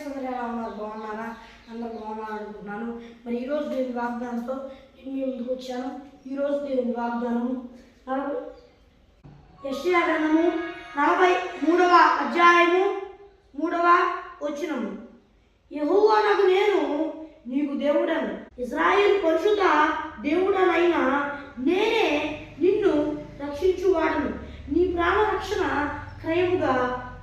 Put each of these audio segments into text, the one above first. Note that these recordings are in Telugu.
ఫ్రెండ్స్ అందరూ ఎలా ఉన్నారు బాగున్నారా? అందరూ బాగున్నారు అనుకుంటున్నాను. మరి ఈరోజు దేవుని వాగ్దానంతో నేను మీ ముందుకు వచ్చాను. ఈరోజు దేవుని వాగ్దానము నలభై యెషయా గ్రంథము నలభై మూడవ అధ్యాయము మూడవ వచనము. యెహోవానకు నేను నీకు దేవుడను. ఇజ్రాయేల్ పరిశుద్ధ దేవుడనైనా నేనే నిన్ను రక్షించువాడను. నీ ప్రాణ రక్షణ క్రయముగా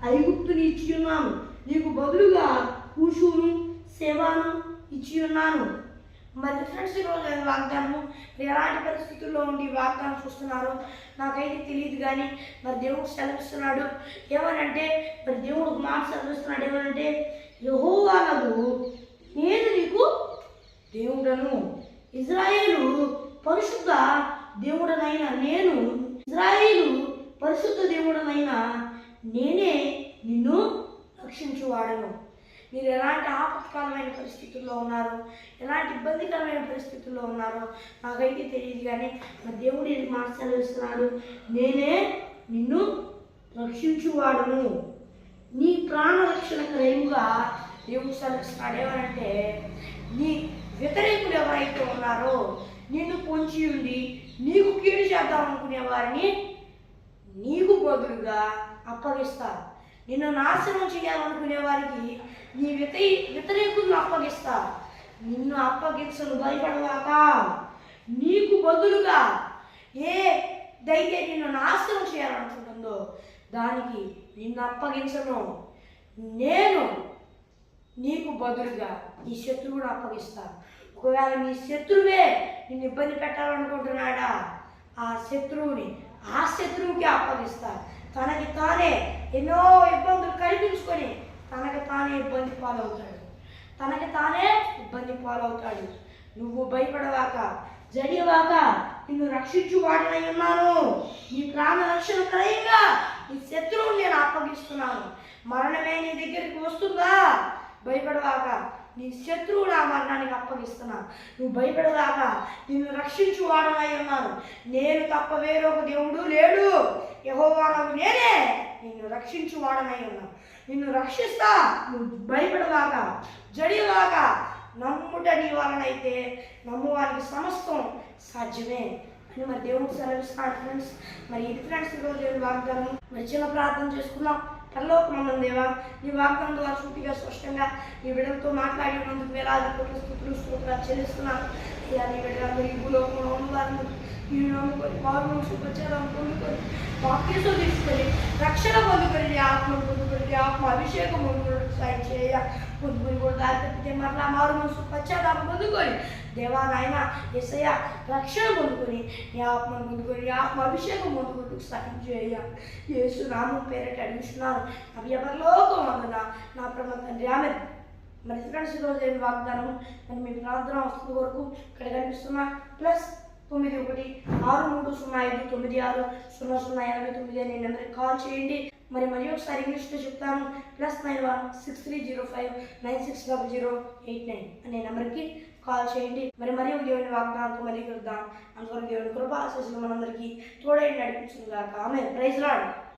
ఐగుప్తుని ఇచ్చి ఉన్నాను నీకు బదులుగా కూషును సేవాను ఇచ్చి ఉన్నాను. మరి ఫ్రెండ్స్ ఈరోజు వాగ్దానము మీరు ఎలాంటి పరిస్థితుల్లో ఉండి వాగ్దానం చూస్తున్నారో? నాకైతే తెలియదు కానీ మరి దేవుడు సెలవిస్తున్నాడు. ఏమనంటే మరి దేవుడు మాట సెలవిస్తున్నాడు. ఏమనంటే యహోవానకు నేను నీకు దేవుడను. ఇజ్రాయేలు పరిశుద్ధ దేవుడనైన నేను ఇజ్రాయేలు పరిశుద్ధ దేవుడనైన నేనే నిన్ను రక్షించువాడను. మీరు ఎలాంటి ఆపత్కాలమైన పరిస్థితుల్లో ఉన్నారు? ఎలాంటి ఇబ్బందికరమైన పరిస్థితుల్లో ఉన్నారో నాకైతే తెలియదు కానీ మా దేవుడు ఇది మాట్లాడుస్తున్నాడు నేనే నిన్ను రక్షించువాడను. నీ ప్రాణ రక్షణ క్రయముగా దేవుడు సెలవిస్తున్నాడు ఏమనంటే నీ వ్యతిరేకులు ఎవరైతే ఉన్నారో నిన్ను పొంచి ఉండి నీకు కీడు చేద్దాం అనుకునే వారిని నీకు బదులుగా అప్పగిస్తారు. నిన్ను నాశనం చేయాలనుకునే వారికి నీ వ్యతి వ్యతిరేకులను అప్పగిస్తా. నిన్ను అప్పగించను భయపడవాక. నీకు బదులుగా ఏ దైతే నిన్ను నాశనం చేయాలనుకుంటుందో దానికి నిన్ను అప్పగించను. నేను నీకు బదులుగా నీ శత్రువును అప్పగిస్తా. ఒకవేళ నీ శత్రువే నిన్ను ఇబ్బంది పెట్టాలనుకుంటున్నాడా ఆ శత్రువుని ఆ శత్రువుకి అప్పగిస్తా. తనకి తానే ఎన్నో ఇబ్బందులు తనకు తనకి తానే ఇబ్బంది పాలవుతాడు. తనకి తానే ఇబ్బంది పాలవుతాడు. నువ్వు భయపడవాక జడివాక నిన్ను రక్షించు వాడినై ఉన్నాను. నీ ప్రాణ రక్షణ క్రయంగా నీ శత్రువుని నేను అప్పగిస్తున్నాను. మరణమే నీ దగ్గరికి వస్తుందా? భయపడవాక నీ శత్రువు నా మరణానికి అప్పగిస్తున్నా. నువ్వు భయపడదాక నిన్ను రక్షించు వాడనై ఉన్నాను. నేను తప్ప వేరొక దేవుడు లేడు. యహోవానకు నేను నిన్ను రక్షించు నిన్ను రక్షిస్తా నువ్వు భయపడదాక జడివాక నమ్ముట నీ వలనైతే నమ్మువానికి సమస్తం సాధ్యమే అని మరి దేవుడికి సెలవిస్తాను ఫ్రెండ్స్ మరి ఇది ఫ్రెండ్స్ ఈరోజు దేవుని వాగ్దానం. మరి చిన్న ప్రార్థన చేసుకున్నాం పరలోకమందం దేవా నీ వాగ్దానం ద్వారా సూటిగా స్పష్టంగా నీ బిడ్డలతో మాట్లాడినందుకు వేలాది కోట్ల స్థుతులు స్తోత్రాలు చెల్లిస్తున్నాను. ఇలా నీ బిడ్డలందరూ ఈ భూలోకంలో ఉన్నవారు నేను నమ్ముకొని వారు శుభచారం పొందుకొని వాక్యంతో తీసుకొని రక్షణ పొందుకొని ఆత్మ పొందుకొని ఆత్మ అభిషేకం పొందుకొని సాయం చేయ. పొందుకొని కూడా దారి తప్పితే మరలా మారు మనసు పశ్చాత్తాపం పొందుకొని దేవా నాయన ఎస్ఐ రక్షణ పొందుకొని నీ ఆత్మ పొందుకొని నీ ఆత్మ అభిషేకం పొందుకుంటూ సహాయం చేయ యేసు నామం పేరట అడుగుతున్నారు అవి ఎవరిలోకం అందున నా ప్రమ తండ్రి ఆమె మరి ఫ్రెండ్స్ ఈరోజు లేని వాగ్దానం మరి మీ ప్రార్థన వస్తున్న వరకు ఇక్కడ కనిపిస్తున్నా ప్లస్ తొమ్మిది ఒకటి ఆరు మూడు సున్నా ఐదు తొమ్మిది ఆరు సున్నా సున్నా ఎనభై తొమ్మిది అనే నెంబర్కి కాల్ చేయండి. మరి మరి ఒకసారి ఇంగ్లీష్లో చెప్తాను. Plus nine one six three zero five nine six double zero eight nine అనే నెంబర్కి కాల్ చేయండి. మరి మరి దేవుని వాగ్దానంతో మరి చూద్దాం. అందువరకు దేవుని కృప ఆశీస్సులు మనందరికీ తోడై నడిపించుగాక ఆమె ప్రైజ్ రాడు